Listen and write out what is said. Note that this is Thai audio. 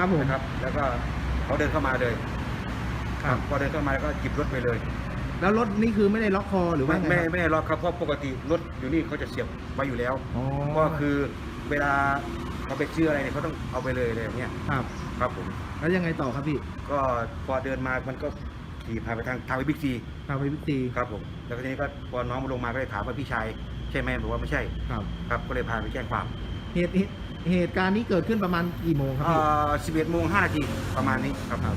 ครับผม นะครับ แล้วก็เขาเดินเข้ามาเลยครับ พอเดินเข้ามาแล้วก็หยิบรถไปเลย แล้วรถนี่คือไม่ได้ล็อกคอหรือว่าไม่ไงไม่ครับไม่ให้ล็อกครับเพราะปกติรถอยู่นี่เขาจะเสียบไว้อยู่แล้ว อ๋อก็คือเวลาเขาไปซื้ออะไรเนี่ยเขาต้องเอาไปเลยอะไรอย่างเงี้ยครับ ครับผมแล้วยังไงต่อครับพี่ก็พอเดินมามันก็ขี่ผ่านไปทางทางไปบิ๊กซีพาไปพิธีครับผมแล้วทีนี้ก็พอน้องลงมาก็เลยถามว่าพี่ชายใช่ไหมบอกว่าไม่ใช่ครับ ครับ ก็เลยพาไปแจ้งความ เหตุเหตุ เหตุการณ์นี้เกิดขึ้นประมาณกี่โมงครับเอ่พี่อ11โมง5นาทีประมาณนี้ครับครับ